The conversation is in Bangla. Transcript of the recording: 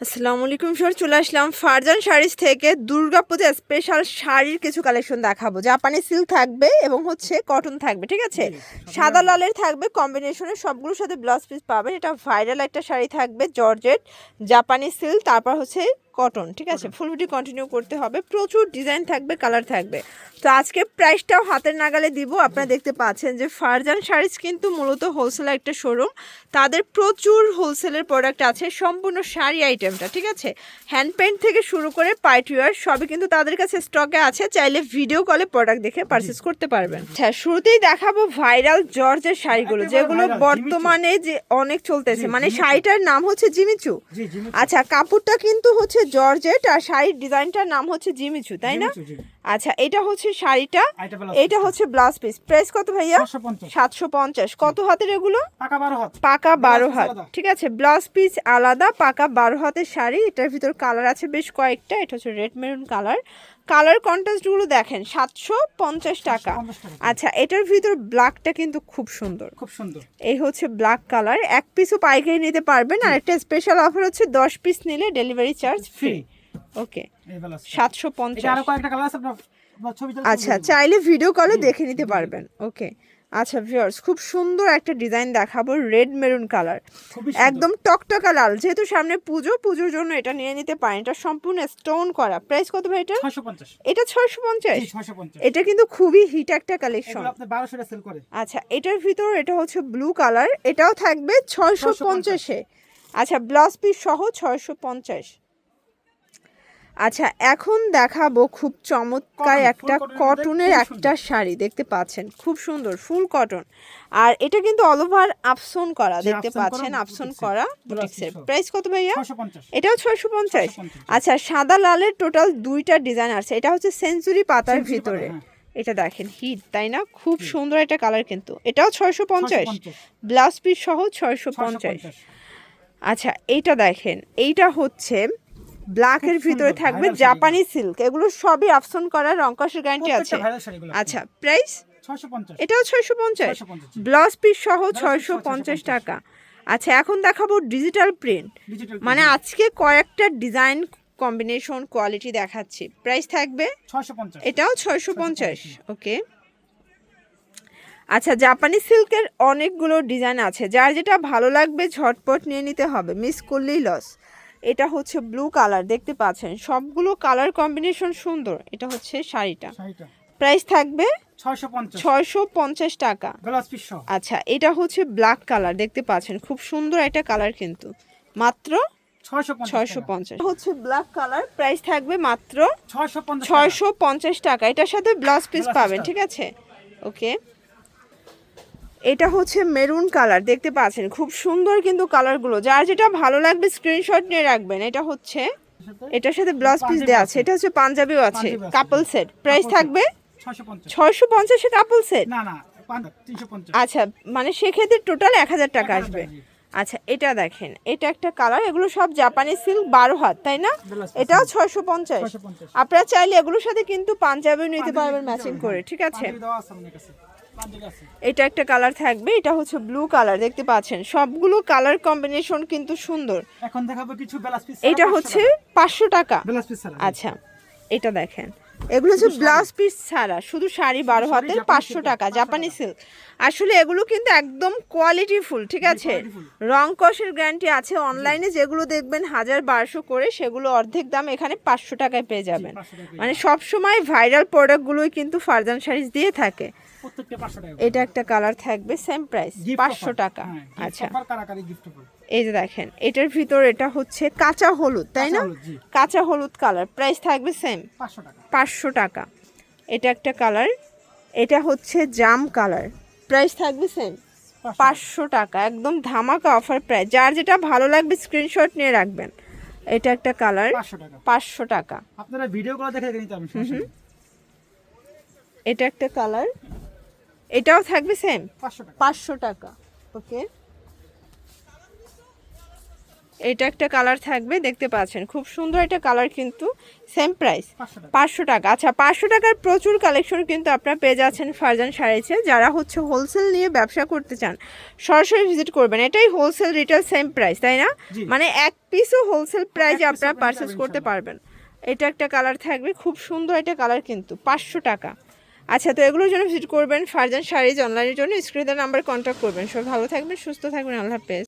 আসসালামু আলাইকুম স্যার চলে আসলাম ফারজান শাড়িজ থেকে দুর্গাপূজা স্পেশাল শাড়ির কিছু কালেকশন দেখাবো। জাপানি সিল্ক থাকবে এবং হচ্ছে কটন থাকবে ঠিক আছে? সাদা লালের থাকবে কম্বিনেশনের সবগুলোর সাথে ব্লাউজ পিস পাবেন। এটা ভাইরাল একটা শাড়ি থাকবে জর্জেট জাপানি সিল্ক তারপর হচ্ছে কটন ঠিক আছে? ফুল ভিডিও কন্টিনিউ করতে হবে। প্রচুর ডিজাইন থাকবে কালার থাকবে। তো আজকে প্রাইসটাও হাতের নাগালে দিব। আপনারা দেখতে পাচ্ছেন যে ফারজান শাড়িজ কিন্তু মূলত হোলসেলের একটা শোরুম তাদের প্রচুর হোলসেলের প্রোডাক্ট আছে সম্পূর্ণ শাড়ি আইটেমটা ঠিক আছে? হ্যান্ড পেন্ট থেকে শুরু করে পাইটুয়ার সবই কিন্তু তাদের কাছে স্টকে আছে। চাইলে ভিডিও কলে প্রোডাক্ট দেখে পারচেস করতে পারবেন। হ্যাঁ শুরুতেই দেখাবো ভাইরাল জর্জের শাড়িগুলো যেগুলো বর্তমানে যে অনেক চলতেছে। মানে শাড়িটার নাম হচ্ছে জিমিচু। আচ্ছা কাপড়টা কিন্তু হচ্ছে জর্জেট আর শাড়ির ডিজাইনটার নাম হচ্ছে জিমিচু তাই না। আচ্ছা এটা হচ্ছে শাড়িটা। এটা হচ্ছে ব্লাউজ পিস প্রাইস কত ভাইয়া? 750 সাতশো পঞ্চাশ। কত হাতের এগুলো? পাকা 12 হাত। পাকা বারো হাত। ঠিক আছে ব্লাউজ পিস আলাদা পাকা বারো হাতের শাড়ি। এটার ভিতর কালার আছে বেশ কয়েকটা। এটা হচ্ছে রেড মেরুন কালার কালার কন্ট্রাস্টগুলো দেখেন সাতশো পঞ্চাশ টাকা। 750 টাকা। আচ্ছা এটার ভিতর ব্ল্যাকটা কিন্তু খুব সুন্দর। খুব সুন্দর। এই হচ্ছে ব্ল্যাক কালার এক পিসও পাইকারি নিতে পারবেন। আর একটা স্পেশাল অফার হচ্ছে দশ পিস নিলে ডেলিভারি চার্জ ফ্রি ওকে। সাতশো পঞ্চাশ। আচ্ছা চাইলে ভিডিও কলে দেখে নিতে পারবেন। ওকে। আচ্ছা ভিউয়ার্স খুব সুন্দর একটা ডিজাইন দেখাবো রেড মেরুন কালার একদম টকটকা লাল। যেহেতু সামনে পুজো পুজোর জন্য এটা নিয়ে নিতে পারেন। এটা সম্পূর্ণ স্টোন করা। প্রাইস কত ভাই এটা? এটা ছয়শো পঞ্চাশ? এটা কিন্তু খুবই হিট একটা কালেকশন এগুলো আপনি 1200 টাকা সেল করে। আচ্ছা এটার ভিতর এটা হচ্ছে ব্লু কালার এটাও থাকবে ছয়শো পঞ্চাশে। আচ্ছা ব্লাউজ পিস সহ ছয়শো পঞ্চাশ। আচ্ছা এখন দেখাবো খুব চমৎকার একটা কটনের একটা শাড়ি দেখতে পাচ্ছেন? খুব সুন্দর ফুল কটন আর এটা কিন্তু অল ওভার আপসন করা দেখতে পাচ্ছেন? আপসন করা বুটিক্সের প্রাইস কত ভাইয়া? এটাও ছয়শো পঞ্চাশ। আচ্ছা সাদা লালের টোটাল দুইটা ডিজাইন আছে। এটা হচ্ছে সেঞ্চুরি পাতার ভিতরে। হ্যাঁ। এটা দেখেন হিট তাই না? খুব সুন্দর একটা কালার কিন্তু। এটাও ছয়শো পঞ্চাশ। 650 ব্লাউজ পিস সহ ছয়শো পঞ্চাশ। আচ্ছা এইটা দেখেন এইটা হচ্ছে ব্ল্যাকের ভিতরে থাকবে জাপানি সিল্ক। এগুলো সবই আফসন করা রংকশের গ্যারান্টি আছে। আচ্ছা প্রাইস 650 এটাও ছয়শো পঞ্চাশ। 650 ব্লাউজ পিস সহ ছয়শো পঞ্চাশ টাকা। আচ্ছা এখন দেখাবো ডিজিটাল প্রিন্ট মানে আজকে কয়েকটা ডিজাইন কম্বিনেশন কোয়ালিটি দেখাচ্ছি। প্রাইস থাকবে? 650 এটাও ছয়শো পঞ্চাশ। ওকে। আচ্ছা জাপানি সিল্কের অনেকগুলো ডিজাইন আছে। যার যেটা ভালো লাগবে ঝটপট নিয়ে নিতে হবে। মিস করলেই লস এটা হচ্ছে ব্লু কালার দেখতে পাচ্ছেন। সবগুলো কালার কম্বিনেশন সুন্দর। এটা হচ্ছে শাড়িটা। প্রাইস থাকবে ছয়শো পঞ্চাশ। টাকা। আচ্ছা এটা হচ্ছে ব্ল্যাক কালার দেখতে পাচ্ছেন। খুব সুন্দর একটা কালার কিন্তু। মাত্র 650 ছয়শো। পঞ্চাশ। হচ্ছে ব্ল্যাক কালার প্রাইস থাকবে মাত্র 650 ছয়শো পঞ্চাশ টাকা। এটার সাথে ব্লাউজ পিস পাবেন ঠিক আছে? ওকে এটা হচ্ছে মেরুন কালার দেখতে পাচ্ছেন। খুব সুন্দর কিন্তু কালারগুলো। যার যেটা ভালো লাগবে স্ক্রিনশট নিয়ে রাখবেন। এটা হচ্ছে এটার সাথে ব্লাউজ পিস দেওয়া আছে। এটা হচ্ছে পাঞ্জাবিও আছে কাপল সেট প্রাইস থাকবে ছয়শো পঞ্চাশে। কাপল সেট না না পাঁচ- 350 আচ্ছা মানে সেক্ষেত্রে টোটাল এক হাজার টাকা আসবে। আচ্ছা এটা দেখেন এটা একটা কালার। এগুলো সব জাপানি সিল্ক বারো হাত তাই না? এটাও ছয়শো পঞ্চাশ। আপনারা চাইলে এগুলোর সাথে কিন্তু পাঞ্জাবিও নিতে পারবেন ম্যাচিং করে হ্যাঁ। ঠিক আছে? এটা একটা কালার থাকবে এটা হচ্ছে ব্লু কালার দেখতে পাচ্ছেন। সবগুলো কালার কম্বিনেশন কিন্তু সুন্দর। এখন দেখাবো কিছু এটা হচ্ছে পাঁচশো টাকা। আচ্ছা এটা দেখেন। এগুলো হচ্ছে ব্লাউজ পিস ছাড়া শুধু শাড়ি বারো হাতের পাঁচশো টাকা জাপানি সিল্ক আসলে এগুলো কিন্তু একদম কোয়ালিটি ফুল ঠিক আছে? রং কষের গ্যারান্টি আছে অনলাইনে যেগুলো দেখবেন হাজার বারোশো করে সেগুলো অর্ধেক দাম এখানে পাঁচশো টাকায় পেয়ে যাবেন। মানে সব সময় ভাইরাল প্রোডাক্টগুলোই কিন্তু ফারজান শাড়িজ দিয়ে থাকে। প্রত্যেকটা 500 টাকা এটা একটা কালার থাকবে সেম প্রাইস পাঁচশো টাকা। হ্যাঁ, আচ্ছা। এই যে দেখেন এটার ভিতর এটা হচ্ছে কাঁচা হলুদ তাই না? কাঁচা হলুদ, কালার প্রাইস থাকবে সেম পাঁচশো টাকা। এটা একটা কালার এটা হচ্ছে জাম কালার প্রাইস থাকবে সেম পাঁচশো টাকা। একদম ধামাকা অফার প্রাইস যার যেটা ভালো লাগবে স্ক্রিনশট নিয়ে রাখবেন। এটা একটা কালার পাঁচশো টাকা। আপনারা ভিডিও গুলো দেখে নিতে। এটা একটা কালার এটাও থাকবে সেম 500 পাঁচশো টাকা। ওকে এটা একটা কালার থাকবে দেখতে পাচ্ছেন। খুব সুন্দর একটা কালার কিন্তু সেম প্রাইস পাঁচশো টাকা। আচ্ছা পাঁচশো টাকার প্রচুর কালেকশন কিন্তু আপনারা পেয়ে যাচ্ছেন ফারজান শাড়িতে যারা হচ্ছে হোলসেল নিয়ে ব্যবসা করতে চান সরাসরি ভিজিট করবেন। এটাই হোলসেল রিটেল সেম প্রাইস তাই না? মানে এক পিসও হোলসেল প্রাইসে আপনারা পারচেস করতে পারবেন। এটা একটা কালার থাকবে খুব সুন্দর একটা কালার কিন্তু পাঁচশো টাকা। আচ্ছা তো এগুলোর জন্য ভিজিট করবেন ফারজান শাড়িজ অনলাইনের জন্য স্ক্রিনের নাম্বার কন্ট্যাক্ট করবেন। সবাই ভালো থাকবেন সুস্থ থাকবেন আল্লাহ হাফেজ।